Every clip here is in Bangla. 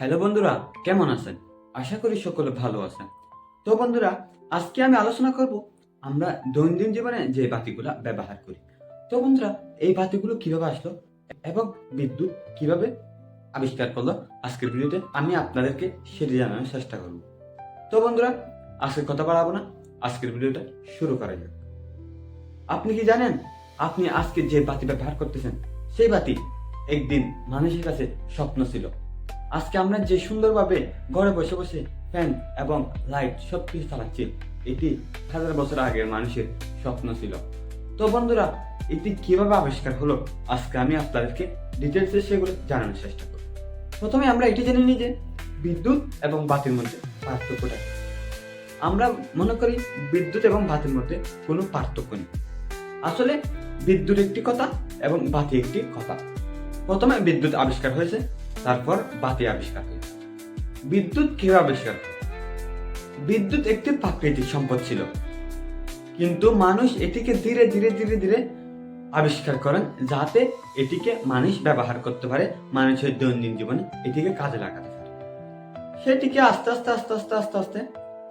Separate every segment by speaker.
Speaker 1: হ্যালো বন্ধুরা, কেমন আছেন? আশা করি সকলে ভালো আছেন। তো বন্ধুরা, আজকে আমি আলোচনা করব আমরা দৈনন্দিন জীবনে যে বাতিগুলা ব্যবহার করি। তো বন্ধুরা, এই বাতিগুলো কীভাবে আসলো এবং বিদ্যুৎ কীভাবে আবিষ্কার করল আজকের ভিডিওতে আমি আপনাদেরকে সেটি জানানোর চেষ্টা করব। তো বন্ধুরা আজকের কথা বাড়াবো না, আজকের ভিডিওটা শুরু করা যাক। আপনি কি জানেন, আপনি আজকে যে বাতি ব্যবহার করতেছেন, সেই বাতি একদিন মানুষের কাছে স্বপ্ন ছিল। আজকে আমরা যে সুন্দরভাবে ঘরে বসে বসে ফ্যান এবং লাইট সব কিছু চালাচ্ছি, এটি হাজার বছর আগের মানুষের স্বপ্ন ছিল। তো বন্ধুরা, এটি কীভাবে আবিষ্কার হলো? আজকে আমি আপনাদেরকে ডিটেলসে সেগুলো জানানোর চেষ্টা করব। প্রথমে আমরা এটি জেনে নিই যে বিদ্যুৎ এবং বাতির মধ্যে পার্থক্যটা আমরা মনে করি বিদ্যুৎ এবং বাতির মধ্যে কোনো পার্থক্য নেই। আসলে বিদ্যুৎ একটি কথা এবং বাতি একটি কথা। প্রথমে বিদ্যুৎ আবিষ্কার হয়েছে তারপর বাতি আবিষ্কার হয়েছে বিদ্যুৎ কীভাবে আবিষ্কার বিদ্যুৎ একটি প্রাকৃতিক সম্পদ ছিল। কিন্তু মানুষ এটিকে ধীরে ধীরে ধীরে ধীরে আবিষ্কার করেন যাতে এটিকে মানুষ ব্যবহার করতে পারে, মানুষের দৈনন্দিন জীবনে এটিকে কাজে লাগাতে পারে। সেটিকে আস্তে আস্তে আস্তে আস্তে আস্তে আস্তে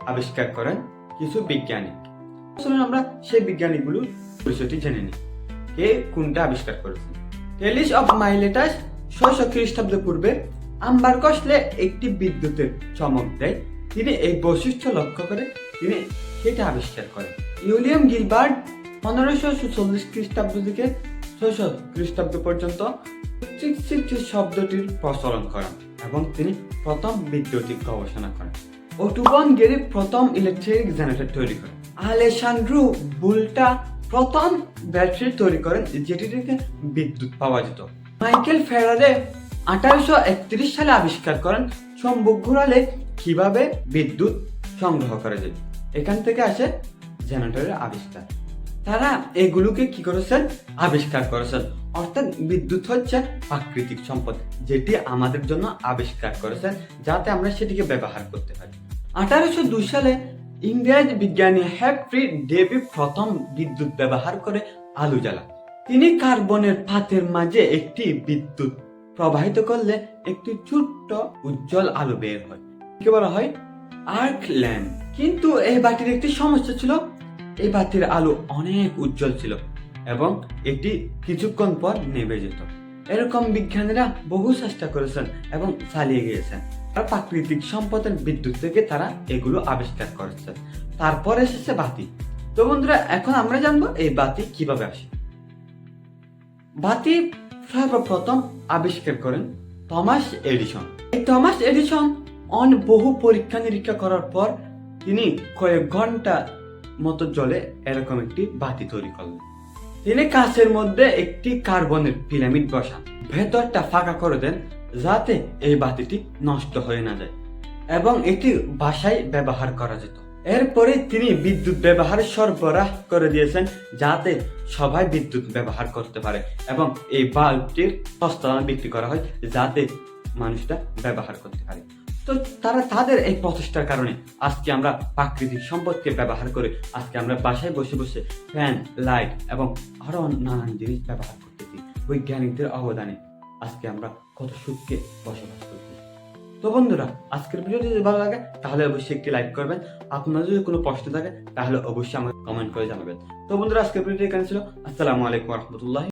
Speaker 1: আবিষ্কার করেন কিছু বিজ্ঞানী। চলুন আমরা সেই বিজ্ঞানীগুলোর পরিচয়টি জেনে নিই। কে কোনটা আবিষ্কার করেছেন টেলিস অফ মাইলেটাস ছয়শো খ্রিস্টাব্দ পূর্বে আম্বার কসলে একটি বিদ্যুতের চমক দেয়। তিনি এই বৈশিষ্ট্য লক্ষ্য করে তিনি সেটা আবিষ্কার করেন। ইউলিয়াম গিলবার্ট পনেরোশো চল্লিশ খ্রিস্টাব্দ থেকে ছয়শো খ্রিস্টাব্দ পর্যন্ত শব্দটির প্রচলন করেন এবং তিনি প্রথম বিদ্যুতিক গবেষণা করেন। ওটুবন গেরি প্রথম ইলেকট্রিক জেনারেটর তৈরি করেন। আলেসান্ড্রু বুলটা প্রথম ব্যাটারি তৈরি করেন যেটি থেকে বিদ্যুৎ পাওয়া যেত। মাইকেল ফেরারে আঠারোশো একত্রিশ সালে আবিষ্কার করেন চম্বক ঘোরালে কীভাবে বিদ্যুৎ সংগ্রহ করা যায়। এখান থেকে আসে জেনারেটরের আবিষ্কার। তারা এগুলোকে কি করেছেন? আবিষ্কার করেছেন। অর্থাৎ বিদ্যুৎ হচ্ছে প্রাকৃতিক সম্পদ, যেটি আমাদের জন্য আবিষ্কার করেছেন যাতে আমরা সেটিকে ব্যবহার করতে পারি। আঠারোশো দুই সালে ইংরেজ বিজ্ঞানী হ্যাপফ্রি ডেভি প্রথম বিদ্যুৎ ব্যবহার করে আলু জ্বালা তিনি কার্বনের পাতের মাঝে একটি বিদ্যুৎ প্রবাহিত করলে একটি ছোট্ট উজ্জ্বল আলো বের হয়। কি বলা হয় আর্ক ল্যাম্প। কিন্তু এই বাতির একটি সমস্যা ছিল, এই বাতির আলো অনেক উজ্জ্বল ছিল এবং এটি কিছুক্ষণ পর নেমে যেত। এরকম বিজ্ঞানীরা বহু চেষ্টা করেছেন এবং চালিয়ে গিয়েছেন। আর প্রাকৃতিক সম্পদের বিদ্যুৎ থেকে তারা এগুলো আবিষ্কার করেছেন তারপর এসেছে বাতি। তো বন্ধুরা, এখন আমরা জানব এই বাতি কীভাবে আসে। বাতি সর্বপ্রথম আবিষ্কার করেন থমাস এডিসন। এই থমাস এডিসন অন বহু পরীক্ষা নিরীক্ষা করার পর তিনি কয়েক ঘণ্টা মতো জলে এরকম একটি বাতি তৈরি করলেন। তিনি কাছের মধ্যে একটি কার্বনের পিরামিড বসান। ভেতরটা ফাঁকা করে দেন যাতে এই বাতিটি নষ্ট হয়ে না যায় এবং এটি বাসায় ব্যবহার করা যেত। এরপরে তিনি বিদ্যুৎ ব্যবহার সরবরাহ করে দিয়েছেন যাতে সবাই বিদ্যুৎ ব্যবহার করতে পারে এবং এই বাল্বটির দামে বিক্রি করা হয় যাতে মানুষটা ব্যবহার করতে পারে। তো তারা তাদের এই প্রচেষ্টার কারণে আজকে আমরা প্রাকৃতিক সম্পদকে ব্যবহার করে আজকে আমরা বাসায় বসে বসে ফ্যান, লাইট এবং আরও নানান জিনিস ব্যবহার করতেছি। বৈজ্ঞানিকদের অবদানে আজকে আমরা কত সুখকে বসবাস করতেছি। তো বন্ধুরা, আজকের ভিডিওটি যদি ভালো লাগে, তাহলে অবশ্যই একটি লাইক করবেন। আপনার যদি কোনো প্রশ্ন থাকে, তাহলে অবশ্যই আমাকে কমেন্ট করে জানাবেন। তো বন্ধুরা, আজকের ভিডিওটি এখানে ছিল। আসসালামু আলাইকুম রহমতুল্লাহ।